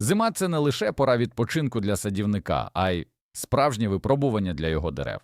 Зима це не лише пора відпочинку для садівника, а й справжнє випробування для його дерев.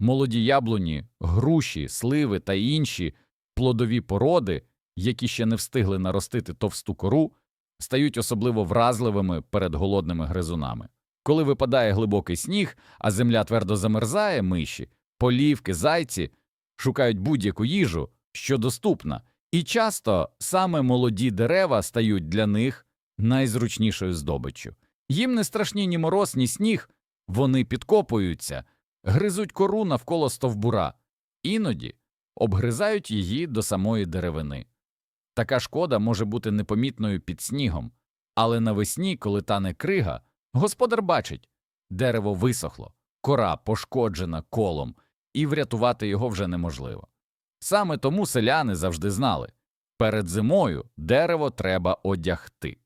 Молоді яблуні, груші, сливи та інші плодові породи, які ще не встигли наростити товсту кору, стають особливо вразливими перед голодними гризунами. Коли випадає глибокий сніг, а земля твердо замерзає, миші, полівки, зайці шукають будь-яку їжу, що доступна, і часто саме молоді дерева стають для них найзручнішою здобиччю. Їм не страшні ні мороз, ні сніг, вони підкопуються, гризуть кору навколо стовбура, іноді обгризають її до самої деревини. Така шкода може бути непомітною під снігом, але навесні, коли тане крига, господар бачить дерево висохло, кора пошкоджена колом, і врятувати його вже неможливо. Саме тому селяни завжди знали перед зимою дерево треба одягти.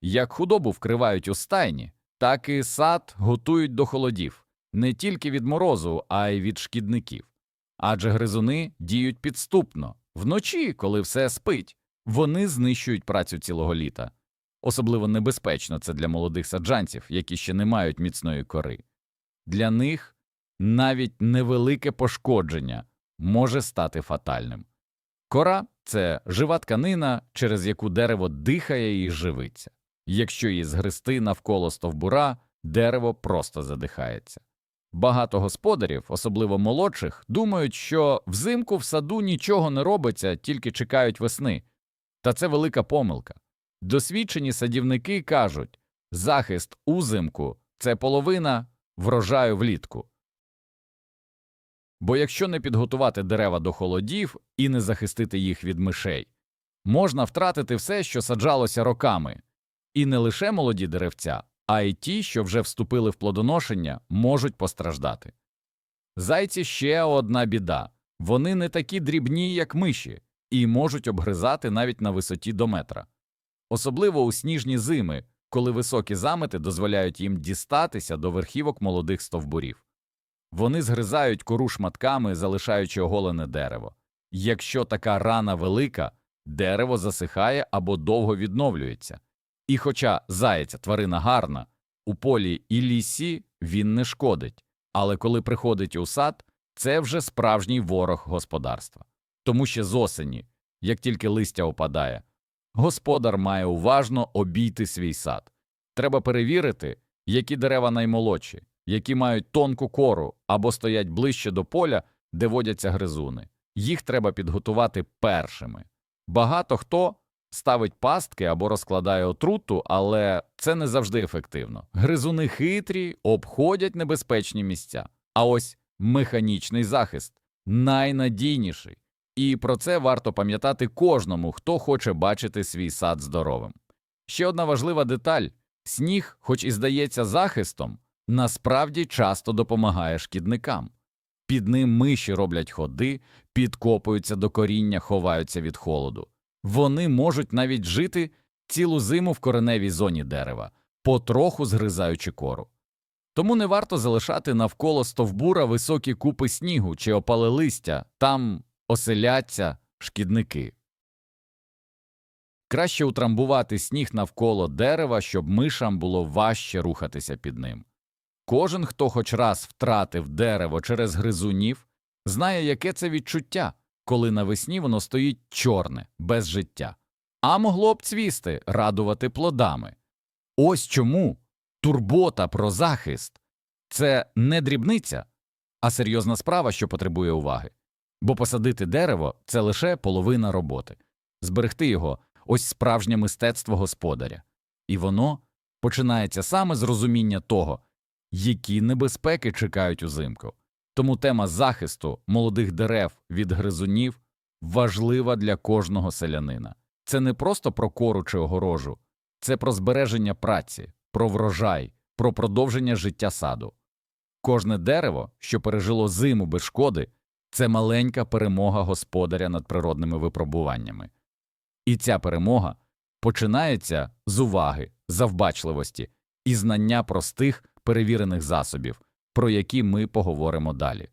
Як худобу вкривають у стайні, так і сад готують до холодів не тільки від морозу, а й від шкідників. Адже гризуни діють підступно вночі, коли все спить, вони знищують працю цілого літа. Особливо небезпечно це для молодих саджанців, які ще не мають міцної кори. Для них навіть невелике пошкодження може стати фатальним. Кора це жива тканина, через яку дерево дихає і живиться. Якщо її згрести навколо стовбура, дерево просто задихається. Багато господарів, особливо молодших, думають, що взимку в саду нічого не робиться, тільки чекають весни. Та це велика помилка. Досвідчені садівники кажуть, захист узимку це половина врожаю влітку. Бо якщо не підготувати дерева до холодів і не захистити їх від мишей, можна втратити все, що саджалося роками. І не лише молоді деревця, а й ті, що вже вступили в плодоношення, можуть постраждати. Зайці ще одна біда вони не такі дрібні, як миші, і можуть обгризати навіть на висоті до метра. Особливо у сніжні зими, коли високі замети дозволяють їм дістатися до верхівок молодих стовбурів. Вони згризають кору шматками, залишаючи оголене дерево. Якщо така рана велика, дерево засихає або довго відновлюється. І хоча заяця тварина гарна, у полі і лісі він не шкодить, але коли приходить у сад, це вже справжній ворог господарства. Тому ще з осені, як тільки листя опадає, господар має уважно обійти свій сад. Треба перевірити, які дерева наймолодші, які мають тонку кору або стоять ближче до поля, де водяться гризуни. Їх треба підготувати першими. Багато хто ставить пастки або розкладає отруту, але це не завжди ефективно. Гризуни хитрі, обходять небезпечні місця. А ось механічний захист найнадійніший. І про це варто пам'ятати кожному, хто хоче бачити свій сад здоровим. Ще одна важлива деталь сніг, хоч і здається захистом, насправді часто допомагає шкідникам. Під ним миші роблять ходи, підкопуються до коріння, ховаються від холоду. Вони можуть навіть жити цілу зиму в кореневій зоні дерева, потроху згризаючи кору. Тому не варто залишати навколо стовбура високі купи снігу чи опале листя, там оселяться шкідники. Краще утрамбувати сніг навколо дерева, щоб мишам було важче рухатися під ним. Кожен, хто хоч раз втратив дерево через гризунів, знає, яке це відчуття, коли навесні воно стоїть чорне, без життя, а могло б цвісти, радувати плодами. Ось чому турбота про захист це не дрібниця, а серйозна справа, що потребує уваги. Бо посадити дерево це лише половина роботи, зберегти його ось справжнє мистецтво господаря, і воно починається саме з розуміння того, які небезпеки чекають узимку. Тому тема захисту молодих дерев від гризунів важлива для кожного селянина. Це не просто про кору чи огорожу, це про збереження праці, про врожай, про продовження життя саду. Кожне дерево, що пережило зиму без шкоди, це маленька перемога господаря над природними випробуваннями. І ця перемога починається з уваги, завбачливості і знання простих перевірених засобів, про які ми поговоримо далі.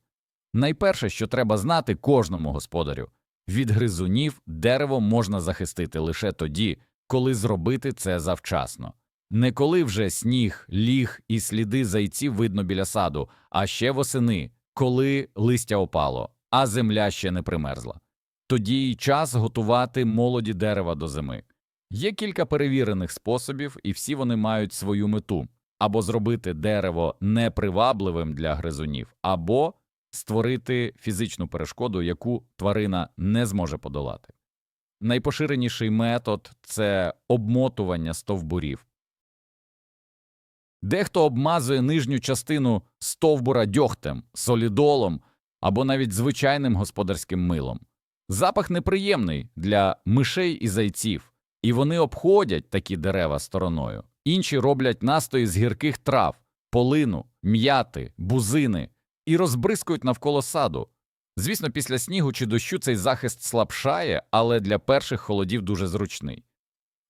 Найперше, що треба знати кожному господарю від гризунів дерево можна захистити лише тоді, коли зробити це завчасно. Не коли вже сніг, ліг і сліди зайців видно біля саду, а ще восени, коли листя опало, а земля ще не примерзла. Тоді й час готувати молоді дерева до зими. Є кілька перевірених способів, і всі вони мають свою мету або зробити дерево непривабливим для гризунів, або створити фізичну перешкоду, яку тварина не зможе подолати. Найпоширеніший метод це обмотування стовбурів. Дехто обмазує нижню частину стовбура дьогтем, солідолом або навіть звичайним господарським милом. Запах неприємний для мишей і зайців, і вони обходять такі дерева стороною. Інші роблять настої з гірких трав, полину, м'яти, бузини і розбризкують навколо саду. Звісно, після снігу чи дощу цей захист слабшає, але для перших холодів дуже зручний.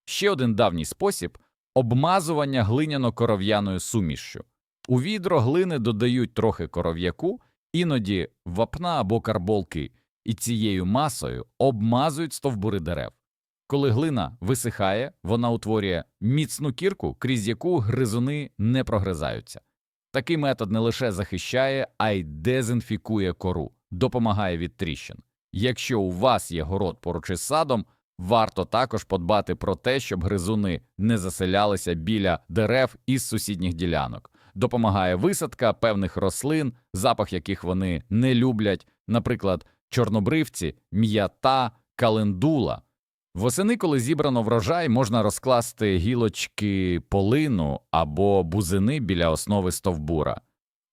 Ще один давній спосіб обмазування глиняно-коров'яною сумішшю. У відро глини додають трохи коров'яку, іноді вапна або карболки, і цією масою обмазують стовбури дерев. Коли глина висихає, вона утворює міцну кірку, крізь яку гризуни не прогризаються. Такий метод не лише захищає, а й дезінфікує кору, допомагає від тріщин. Якщо у вас є город поруч із садом, варто також подбати про те, щоб гризуни не заселялися біля дерев із сусідніх ділянок. Допомагає висадка певних рослин, запах яких вони не люблять, наприклад, чорнобривці, м'ята, календула. Восени, коли зібрано врожай, можна розкласти гілочки полину або бузини біля основи стовбура.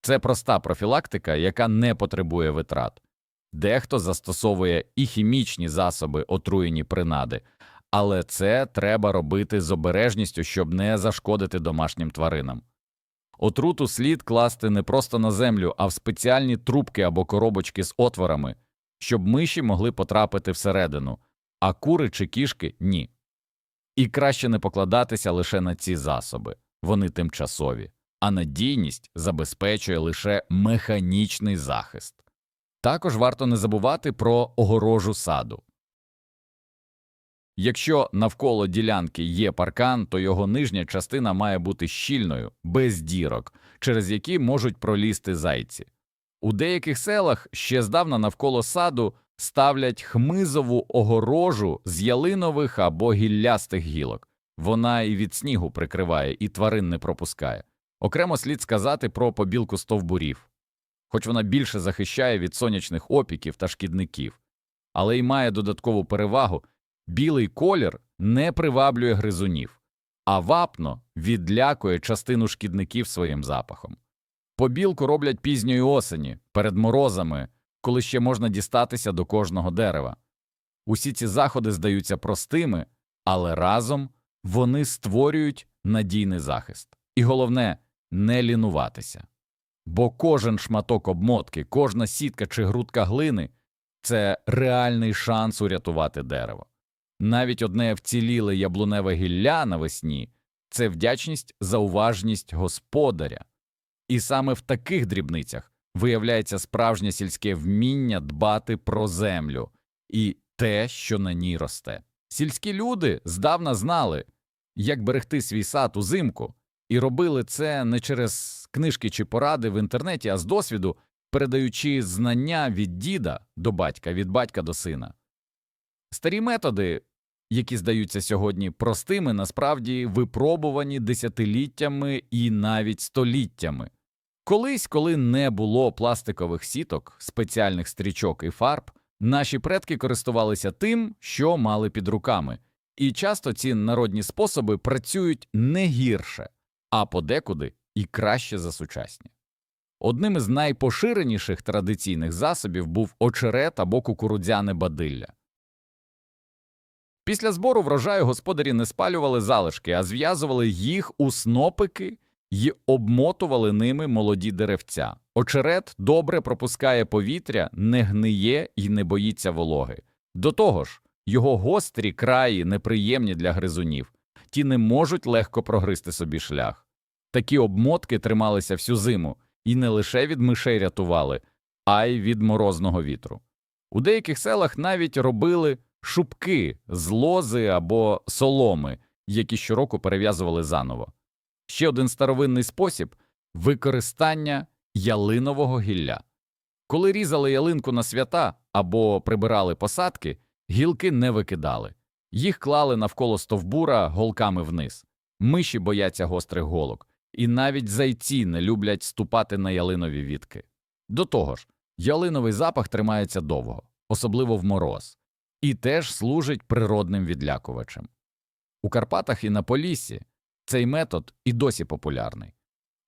Це проста профілактика, яка не потребує витрат. Дехто застосовує і хімічні засоби, отруєні принади, але це треба робити з обережністю, щоб не зашкодити домашнім тваринам. Отруту слід класти не просто на землю, а в спеціальні трубки або коробочки з отворами, щоб миші могли потрапити всередину, а кури чи кішки ні. І краще не покладатися лише на ці засоби, вони тимчасові, а надійність забезпечує лише механічний захист. Також варто не забувати про огорожу саду. Якщо навколо ділянки є паркан, то його нижня частина має бути щільною, без дірок, через які можуть пролізти зайці. У деяких селах ще здавна навколо саду ставлять хмизову огорожу з ялинових або гіллястих гілок. Вона і від снігу прикриває, і тварин не пропускає. Окремо слід сказати про побілку стовбурів, хоч вона більше захищає від сонячних опіків та шкідників, але й має додаткову перевагу білий колір не приваблює гризунів, а вапно відлякує частину шкідників своїм запахом. Побілку роблять пізньої осені, перед морозами, коли ще можна дістатися до кожного дерева. Усі ці заходи здаються простими, але разом вони створюють надійний захист. І головне не лінуватися. Бо кожен шматок обмотки, кожна сітка чи грудка глини це реальний шанс урятувати дерево. Навіть одне вціліле яблуневе гілля навесні це вдячність за уважність господаря. І саме в таких дрібницях виявляється справжнє сільське вміння дбати про землю і те, що на ній росте. Сільські люди здавна знали, як берегти свій сад узимку, і робили це не через книжки чи поради в інтернеті, а з досвіду, передаючи знання від діда до батька, від батька до сина. Старі методи, які здаються сьогодні простими, насправді випробувані десятиліттями і навіть століттями. Колись, коли не було пластикових сіток, спеціальних стрічок і фарб, наші предки користувалися тим, що мали під руками, і часто ці народні способи працюють не гірше, а подекуди і краще за сучасні. Одним із найпоширеніших традиційних засобів був очерет або кукурудзяне бадилля. Після збору врожаю господарі не спалювали залишки, а зв'язували їх у снопики й обмотували ними молоді деревця. Очерет добре пропускає повітря, не гниє і не боїться вологи. До того ж, його гострі краї неприємні для гризунів, ті не можуть легко прогризти собі шлях. Такі обмотки трималися всю зиму і не лише від мишей рятували, а й від морозного вітру. У деяких селах навіть робили шубки з лози або соломи, які щороку перев'язували заново. Ще один старовинний спосіб використання ялинового гілля. Коли різали ялинку на свята або прибирали посадки, гілки не викидали. Їх клали навколо стовбура голками вниз. Миші бояться гострих голок, і навіть зайці не люблять ступати на ялинові вітки. До того ж, ялиновий запах тримається довго, особливо в мороз, і теж служить природним відлякувачем. У Карпатах і на Поліссі цей метод і досі популярний.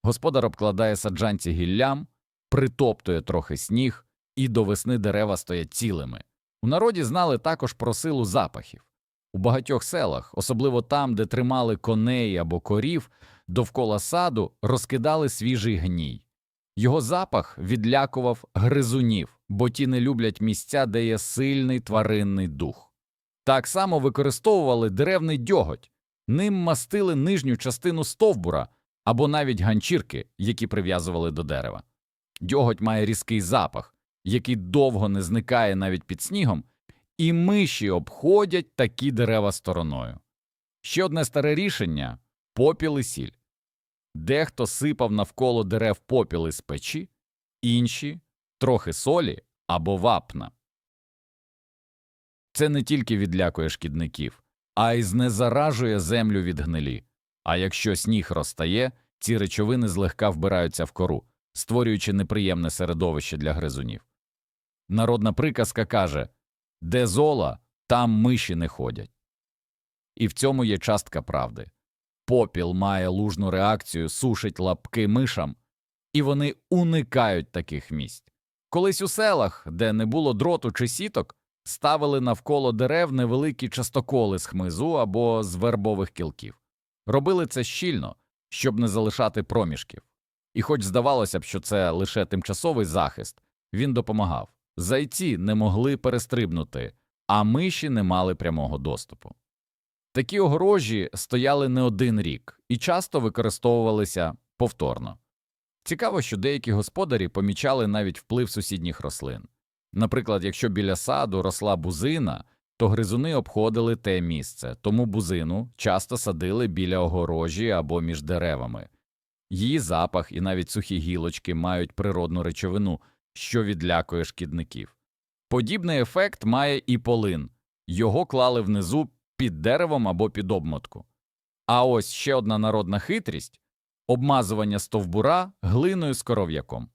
Господар обкладає саджанці гіллям, притоптує трохи сніг, і до весни дерева стоять цілими. У народі знали також про силу запахів. У багатьох селах, особливо там, де тримали коней або корів, довкола саду розкидали свіжий гній. Його запах відлякував гризунів, бо ті не люблять місця, де є сильний тваринний дух. Так само використовували деревний дьоготь, ним мастили нижню частину стовбура або навіть ганчірки, які прив'язували до дерева. Дьоготь має різкий запах, який довго не зникає навіть під снігом, і миші обходять такі дерева стороною. Ще одне старе рішення попіл і сіль. Дехто сипав навколо дерев попіл із печі, інші трохи солі або вапна. Це не тільки відлякує шкідників, а й знезаражує землю від гнилі. А якщо сніг розтає, ці речовини злегка вбираються в кору, створюючи неприємне середовище для гризунів. Народна приказка каже де зола, там миші не ходять. І в цьому є частка правди. Попіл має лужну реакцію, сушить лапки мишам, і вони уникають таких місць. Колись у селах, де не було дроту чи сіток, ставили навколо дерев невеликі частоколи з хмизу або з вербових кілків. Робили це щільно, щоб не залишати проміжків. І хоч здавалося б, що це лише тимчасовий захист, він допомагав. Зайці не могли перестрибнути, а миші не мали прямого доступу. Такі огорожі стояли не один рік і часто використовувалися повторно. Цікаво, що деякі господарі помічали навіть вплив сусідніх рослин. Наприклад, якщо біля саду росла бузина, то гризуни обходили те місце, тому бузину часто садили біля огорожі або між деревами. Її запах і навіть сухі гілочки мають природну речовину, що відлякує шкідників. Подібний ефект має і полин його клали внизу під деревом або під обмотку. А ось ще одна народна хитрість обмазування стовбура глиною з коров'яком.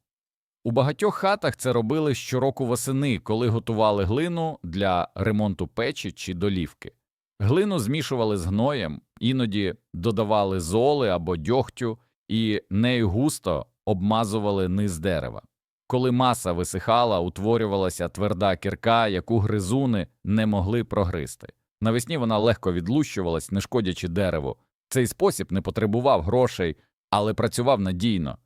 У багатьох хатах це робили щороку восени, коли готували глину для ремонту печі чи долівки. Глину змішували з гноєм, іноді додавали золи або дьогтю і нею густо обмазували низ дерева. Коли маса висихала, утворювалася тверда кірка, яку гризуни не могли прогризти. Навесні вона легко відлущувалась, не шкодячи дереву. Цей спосіб не потребував грошей, але працював надійно.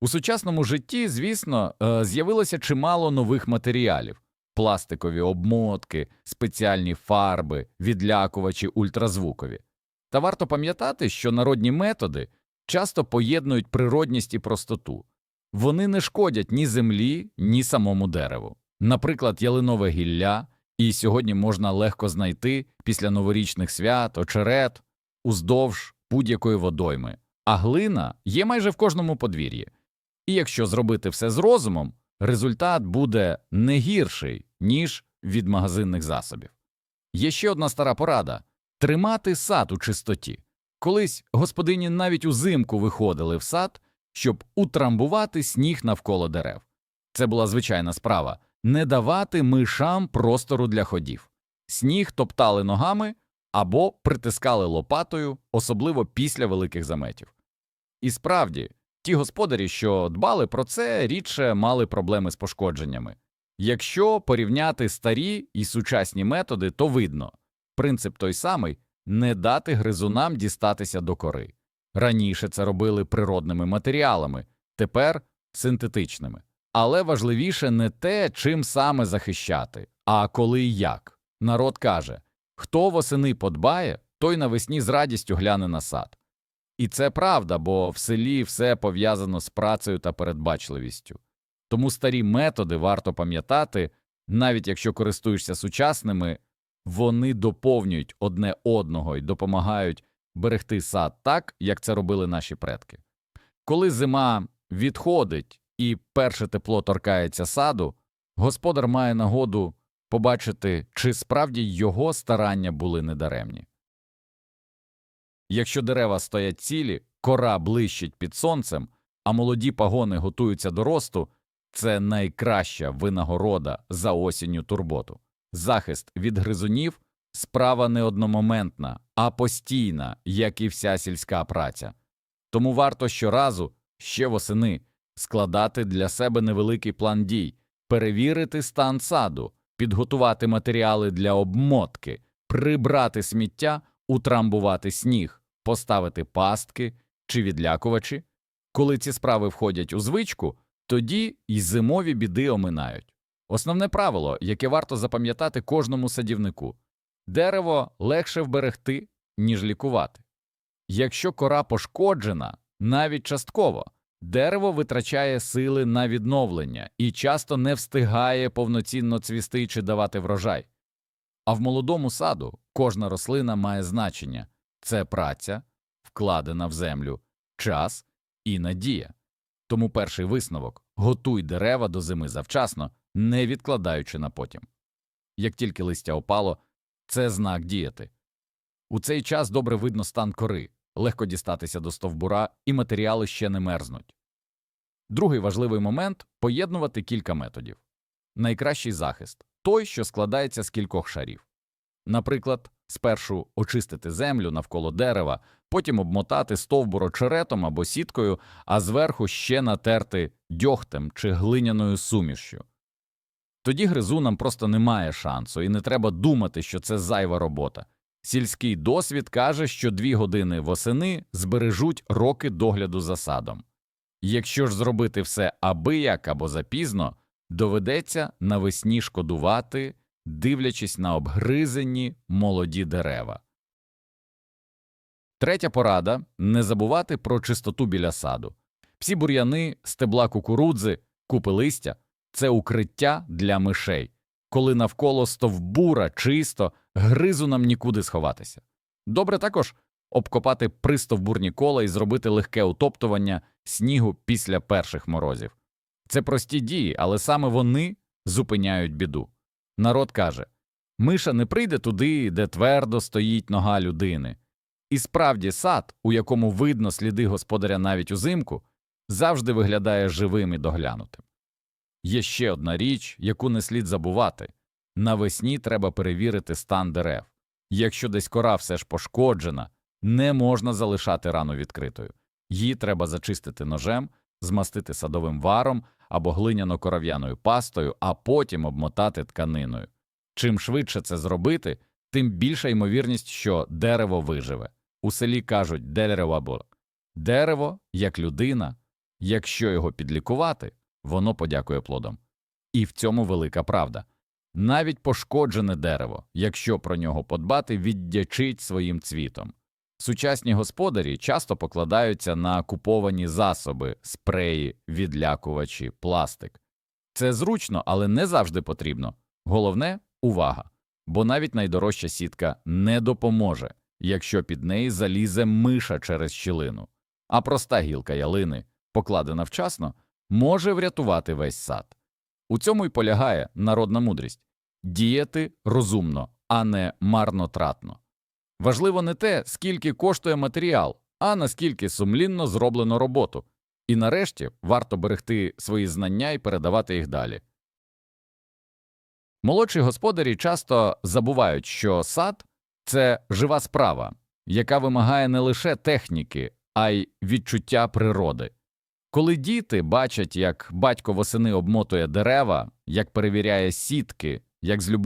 У сучасному житті, звісно, е, з'явилося чимало нових матеріалів пластикові обмотки, спеціальні фарби, відлякувачі ультразвукові. Та варто пам'ятати, що народні методи часто поєднують природність і простоту. Вони не шкодять ні землі, ні самому дереву. Наприклад, ялинове гілля, і сьогодні можна легко знайти після новорічних свят, очерет, уздовж будь-якої водойми, а глина є майже в кожному подвір'ї. І якщо зробити все з розумом, результат буде не гірший, ніж від магазинних засобів. Є ще одна стара порада тримати сад у чистоті. Колись господині навіть узимку виходили в сад, щоб утрамбувати сніг навколо дерев. Це була звичайна справа не давати мишам простору для ходів. Сніг топтали ногами або притискали лопатою, особливо після великих заметів. І справді, ті господарі, що дбали про це, рідше мали проблеми з пошкодженнями. Якщо порівняти старі і сучасні методи, то видно принцип той самий не дати гризунам дістатися до кори. Раніше це робили природними матеріалами, тепер синтетичними. Але важливіше не те, чим саме захищати, а коли і як. Народ каже хто восени подбає, той навесні з радістю гляне на сад. І це правда, бо в селі все пов'язано з працею та передбачливістю. Тому старі методи варто пам'ятати, навіть якщо користуєшся сучасними, вони доповнюють одне одного і допомагають берегти сад так, як це робили наші предки. Коли зима відходить і перше тепло торкається саду, господар має нагоду побачити, чи справді його старання були недаремні. Якщо дерева стоять цілі, кора блищить під сонцем, а молоді пагони готуються до росту, це найкраща винагорода за осінню турботу. Захист від гризунів справа не одномоментна, а постійна, як і вся сільська праця. Тому варто щоразу, ще восени, складати для себе невеликий план дій, перевірити стан саду, підготувати матеріали для обмотки, прибрати сміття, утрамбувати сніг, поставити пастки чи відлякувачі. Коли ці справи входять у звичку, тоді й зимові біди оминають. Основне правило, яке варто запам'ятати кожному садівнику дерево легше вберегти, ніж лікувати. Якщо кора пошкоджена, навіть частково, дерево витрачає сили на відновлення і часто не встигає повноцінно цвісти чи давати врожай. А в молодому саду кожна рослина має значення це праця, вкладена в землю, час і надія. Тому перший висновок готуй дерева до зими завчасно, не відкладаючи на потім. Як тільки листя опало, це знак діяти. У цей час добре видно стан кори, легко дістатися до стовбура, і матеріали ще не мерзнуть. Другий важливий момент поєднувати кілька методів. Найкращий захист той, що складається з кількох шарів. Наприклад, спершу очистити землю навколо дерева, потім обмотати стовбур очеретом або сіткою, а зверху ще натерти дьогтем чи глиняною сумішшю. Тоді гризунам просто немає шансу, і не треба думати, що це зайва робота. Сільський досвід каже, що дві години восени збережуть роки догляду за садом. Якщо ж зробити все абияк або запізно, доведеться навесні шкодувати, дивлячись на обгризені молоді дерева. Третя порада не забувати про чистоту біля саду. Всі бур'яни, стебла кукурудзи, купи листя це укриття для мишей. Коли навколо стовбура чисто, гризунам нікуди сховатися. Добре також обкопати пристовбурні кола і зробити легке утоптування снігу після перших морозів. Це прості дії, але саме вони зупиняють біду. Народ каже Миша не прийде туди, де твердо стоїть нога людини. І справді сад, у якому видно сліди господаря навіть узимку, завжди виглядає живим і доглянутим. Є ще одна річ, яку не слід забувати навесні треба перевірити стан дерев. Якщо десь кора все ж пошкоджена, не можна залишати рану відкритою. Її треба зачистити ножем, змастити садовим варом або глиняно-коров'яною пастою, а потім обмотати тканиною. Чим швидше це зробити, тим більша ймовірність, що дерево виживе. У селі кажуть дерево або дерево як людина, якщо його підлікувати, воно подякує плодом. І в цьому велика правда. Навіть пошкоджене дерево, якщо про нього подбати, віддячить своїм цвітом. Сучасні господарі часто покладаються на куповані засоби, спреї, відлякувачі, пластик. Це зручно, але не завжди потрібно. Головне увага, бо навіть найдорожча сітка не допоможе, якщо під неї залізе миша через щілину, а проста гілка ялини, покладена вчасно, може врятувати весь сад. У цьому й полягає народна мудрість діяти розумно, а не марнотратно. Важливо не те, скільки коштує матеріал, а наскільки сумлінно зроблено роботу. І нарешті варто берегти свої знання і передавати їх далі. Молодші господарі часто забувають, що сад це жива справа, яка вимагає не лише техніки, а й відчуття природи. Коли діти бачать, як батько восени обмотує дерева, як перевіряє сітки, як з любов'ю